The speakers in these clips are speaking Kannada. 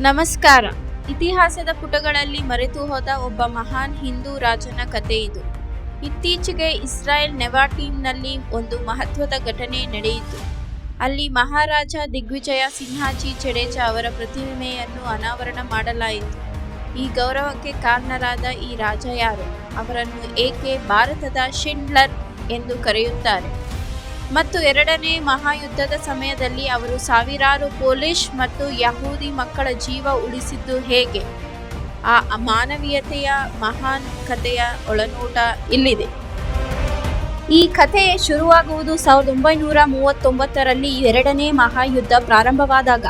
ನಮಸ್ಕಾರ. ಇತಿಹಾಸದ ಪುಟಗಳಲ್ಲಿ ಮರೆತು ಹೋದ ಒಬ್ಬ ಮಹಾನ್ ಹಿಂದೂ ರಾಜನ ಕಥೆ ಇದು. ಇತ್ತೀಚೆಗೆ ಇಸ್ರಾಯೇಲ್ ನೆವಾಟೀಮ್ನಲ್ಲಿ ಒಂದು ಮಹತ್ವದ ಘಟನೆ ನಡೆಯಿತು. ಅಲ್ಲಿ ಮಹಾರಾಜ ದಿಗ್ವಿಜಯ ಸಿನ್ಹಾಜಿ ಜಡೇಜಾ ಅವರ ಪ್ರತಿಮೆಯನ್ನು ಅನಾವರಣ ಮಾಡಲಾಯಿತು. ಈ ಗೌರವಕ್ಕೆ ಕಾರಣರಾದ ಈ ರಾಜ ಯಾರು? ಅವರನ್ನು ಏಕೆ ಭಾರತದ ಶಿಂಡ್ಲರ್ ಎಂದು ಕರೆಯುತ್ತಾರೆ? ಮತ್ತು ಎರಡನೇ ಮಹಾಯುದ್ಧದ ಸಮಯದಲ್ಲಿ ಅವರು ಸಾವಿರಾರು ಪೋಲಿಷ್ ಮತ್ತು ಯಹೂದಿ ಮಕ್ಕಳ ಜೀವ ಉಳಿಸಿದ್ದು ಹೇಗೆ? ಆ ಮಾನವೀಯತೆಯ ಮಹಾನ್ ಕಥೆಯ ಒಳನೋಟ ಇಲ್ಲಿದೆ. ಈ ಕಥೆ ಶುರುವಾಗುವುದು ಸಾವಿರದ ಒಂಬೈನೂರ ಮೂವತ್ತೊಂಬತ್ತರಲ್ಲಿ ಎರಡನೇ ಮಹಾಯುದ್ಧ ಪ್ರಾರಂಭವಾದಾಗ.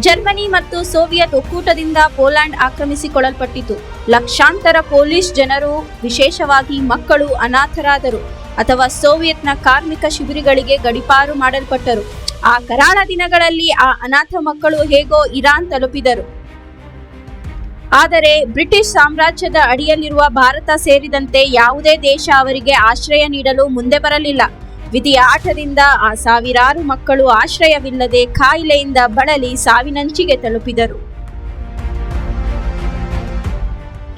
ಜರ್ಮನಿ ಮತ್ತು ಸೋವಿಯತ್ ಒಕ್ಕೂಟದಿಂದ ಪೋಲ್ಯಾಂಡ್ ಆಕ್ರಮಿಸಿಕೊಳ್ಳಲ್ಪಟ್ಟಿತು. ಲಕ್ಷಾಂತರ ಪೊಲೀಸ್ ಜನರು, ವಿಶೇಷವಾಗಿ ಮಕ್ಕಳು, ಅನಾಥರಾದರು. ಅಥವಾ ಸೋವಿಯತ್ನ ಕಾರ್ಮಿಕ ಶಿಬಿರಗಳಿಗೆ ಗಡಿಪಾರು ಮಾಡಲ್ಪಟ್ಟರು. ಆ ಕರಾಳ ದಿನಗಳಲ್ಲಿ ಆ ಅನಾಥ ಮಕ್ಕಳು ಹೇಗೋ ಇರಾನ್ ತಲುಪಿದರು. ಆದರೆ ಬ್ರಿಟಿಷ್ ಸಾಮ್ರಾಜ್ಯದ ಅಡಿಯಲ್ಲಿರುವ ಭಾರತ ಸೇರಿದಂತೆ ಯಾವುದೇ ದೇಶ ಅವರಿಗೆ ಆಶ್ರಯ ನೀಡಲು ಮುಂದೆ ಬರಲಿಲ್ಲ. ವಿಧಿಯ ಆಟದಿಂದ ಆ ಸಾವಿರಾರು ಮಕ್ಕಳು ಆಶ್ರಯವಿಲ್ಲದೆ ಕಾಯಿಲೆಯಿಂದ ಬಳಲಿ ಸಾವಿನಂಚಿಗೆ ತಲುಪಿದರು.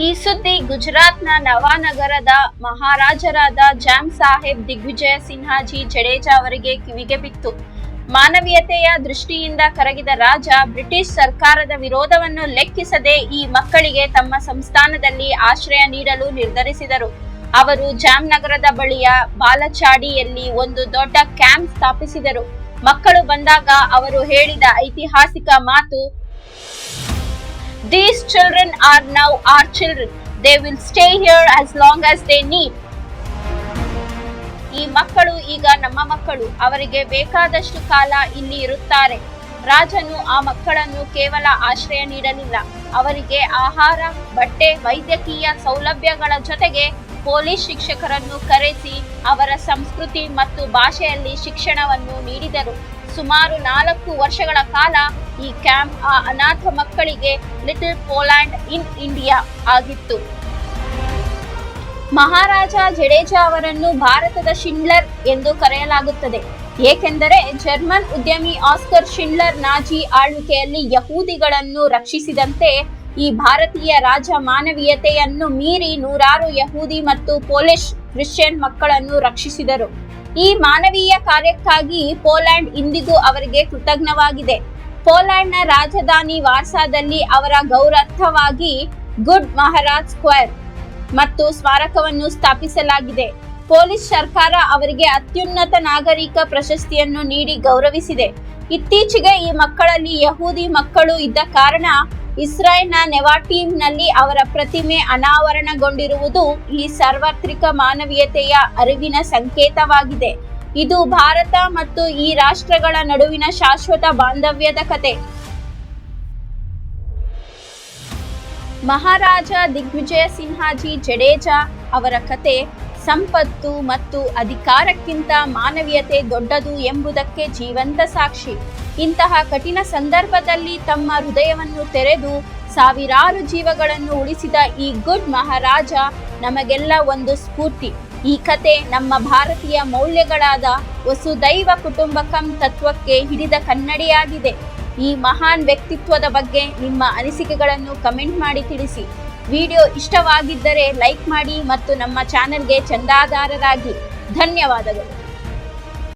ಈ ಸುದ್ದಿ ಗುಜರಾತ್ನ ನವಾನಗರದ ಮಹಾರಾಜರಾದ ಜಾಮ್ ಸಾಹೇಬ್ ದಿಗ್ವಿಜಯ ಸಿನ್ಹಾಜಿ ಜಡೇಜಾ ಅವರಿಗೆ ಕಿವಿಗೆ ಬಿತ್ತು. ಮಾನವೀಯತೆಯ ದೃಷ್ಟಿಯಿಂದ ಕರಗಿದ ರಾಜ ಬ್ರಿಟಿಷ್ ಸರ್ಕಾರದ ವಿರೋಧವನ್ನು ಲೆಕ್ಕಿಸದೆ ಈ ಮಕ್ಕಳಿಗೆ ತಮ್ಮ ಸಂಸ್ಥಾನದಲ್ಲಿ ಆಶ್ರಯ ನೀಡಲು ನಿರ್ಧರಿಸಿದರು. ಅವರು ಜಾಮ್ನಗರದ ಬಳಿಯ ಬಾಲಚಾಡಿಯಲ್ಲಿ ಒಂದು ದೊಡ್ಡ ಕ್ಯಾಂಪ್ ಸ್ಥಾಪಿಸಿದರು. ಮಕ್ಕಳು ಬಂದಾಗ ಅವರು ಹೇಳಿದ ಐತಿಹಾಸಿಕ ಮಾತು These children are now our children. They will stay here as long as they need. ಈ ಮಕ್ಕಳು ಈಗ ನಮ್ಮ ಮಕ್ಕಳು ಅವರಿಗೆ ಬೇಕಾದಷ್ಟು ಕಾಲ ಇಲ್ಲಿ ಇರುತ್ತಾರೆ ರಾಜನು ಆ ಮಕ್ಕಳನ್ನು ಕೇವಲ ಆಶ್ರಯ ನೀಡಲಿಲ್ಲ ಅವರಿಗೆ ಆಹಾರ, ಬಟ್ಟೆ, ವೈದ್ಯಕೀಯ ಸೌಲಭ್ಯಗಳ ಜೊತೆಗೆ ಪೊಲೀಸ್ ಶಿಕ್ಷಕರನ್ನು ಕರೆಸಿ ಅವರ ಸಂಸ್ಕೃತಿ ಮತ್ತು ಭಾಷೆಯಲ್ಲಿ ಶಿಕ್ಷಣವನ್ನು ನೀಡಿದರು ಸುಮಾರು ನಾಲ್ಕು ವರ್ಷಗಳ ಕಾಲ ಈ ಕ್ಯಾಂಪ್ ಆ ಅನಾಥ ಮಕ್ಕಳಿಗೆ ಲಿಟಲ್ ಪೋಲ್ಯಾಂಡ್ ಇನ್ ಇಂಡಿಯಾ ಆಗಿತ್ತು. ಮಹಾರಾಜ ಜಡೇಜಾ ಅವರನ್ನು ಭಾರತದ ಶಿಂಡ್ಲರ್ ಎಂದು ಕರೆಯಲಾಗುತ್ತದೆ. ಏಕೆಂದರೆ ಜರ್ಮನ್ ಉದ್ಯಮಿ ಆಸ್ಕರ್ ಶಿಂಡ್ಲರ್ ನಾಜಿ ಆಳ್ವಿಕೆಯಲ್ಲಿ ಯಹೂದಿಗಳನ್ನು ರಕ್ಷಿಸಿದಂತೆ ಈ ಭಾರತೀಯ ರಾಜ ಮಾನವೀಯತೆಯನ್ನು ಮೀರಿ ನೂರಾರು ಯಹೂದಿ ಮತ್ತು ಪೋಲಿಷ್ ಕ್ರಿಶ್ಚಿಯನ್ ಮಕ್ಕಳನ್ನು ರಕ್ಷಿಸಿದರು. ಈ ಮಾನವೀಯ ಕಾರ್ಯಕ್ಕಾಗಿ ಪೋಲ್ಯಾಂಡ್ ಇಂದಿಗೂ ಅವರಿಗೆ ಕೃತಜ್ಞವಾಗಿದೆ. ಪೋಲ್ಯಾಂಡ್ನ ರಾಜಧಾನಿ ವಾರ್ಸಾದಲ್ಲಿ ಅವರ ಗೌರವಾರ್ಥವಾಗಿ ಗುಡ್ ಮಹಾರಾಜ್ ಸ್ಕ್ವೇರ್ ಮತ್ತು ಸ್ಮಾರಕವನ್ನು ಸ್ಥಾಪಿಸಲಾಗಿದೆ. ಪೊಲೀಸ್ ಸರ್ಕಾರ ಅವರಿಗೆ ಅತ್ಯುನ್ನತ ನಾಗರಿಕ ಪ್ರಶಸ್ತಿಯನ್ನು ನೀಡಿ ಗೌರವಿಸಿದೆ. ಇತ್ತೀಚೆಗೆ ಈ ಮಕ್ಕಳಲ್ಲಿ ಯಹೂದಿ ಮಕ್ಕಳು ಇದ್ದ ಕಾರಣ ಇಸ್ರಾಯೇಲ್ನ ನೆವಾಟೀಮ್ನಲ್ಲಿ ಅವರ ಪ್ರತಿಮೆ ಅನಾವರಣಗೊಂಡಿರುವುದು ಈ ಸಾರ್ವತ್ರಿಕ ಮಾನವೀಯತೆಯ ಅರಿವಿನ ಸಂಕೇತವಾಗಿದೆ. ಇದು ಭಾರತ ಮತ್ತು ಈ ರಾಷ್ಟ್ರಗಳ ನಡುವಿನ ಶಾಶ್ವತ ಬಾಂಧವ್ಯದ ಕತೆ. ಮಹಾರಾಜ ದಿಗ್ವಿಜಯ ಸಿನ್ಹಾಜಿ ಜಡೇಜಾ ಅವರ ಕತೆ ಸಂಪತ್ತು ಮತ್ತು ಅಧಿಕಾರಕ್ಕಿಂತ ಮಾನವೀಯತೆ ದೊಡ್ಡದು ಎಂಬುದಕ್ಕೆ ಜೀವಂತ ಸಾಕ್ಷಿ. ಇಂತಹ ಕಠಿಣ ಸಂದರ್ಭದಲ್ಲಿ ತಮ್ಮ ಹೃದಯವನ್ನು ತೆರೆದು ಸಾವಿರಾರು ಜೀವಗಳನ್ನು ಉಳಿಸಿದ ಈ ಗುಡ್ ಮಹಾರಾಜ ನಮಗೆಲ್ಲ ಒಂದು ಸ್ಫೂರ್ತಿ. ಈ ಕತೆ ನಮ್ಮ ಭಾರತೀಯ ಮೌಲ್ಯಗಳಾದ ವಸುದೈವ ಕುಟುಂಬಕಂ ತತ್ವಕ್ಕೆ ಹಿಡಿದ ಕನ್ನಡಿಯಾಗಿದೆ. ಈ ಮಹಾನ್ ವ್ಯಕ್ತಿತ್ವದ ಬಗ್ಗೆ ನಿಮ್ಮ ಅನಿಸಿಕೆಗಳನ್ನು ಕಮೆಂಟ್ ಮಾಡಿ ತಿಳಿಸಿ. ವಿಡಿಯೋ ಇಷ್ಟವಾಗಿದ್ದರೆ ಲೈಕ್ ಮಾಡಿ ಮತ್ತು ನಮ್ಮ ಚಾನೆಲ್ಗೆ ಚಂದಾದಾರರಾಗಿ ಧನ್ಯವಾದಗಳು.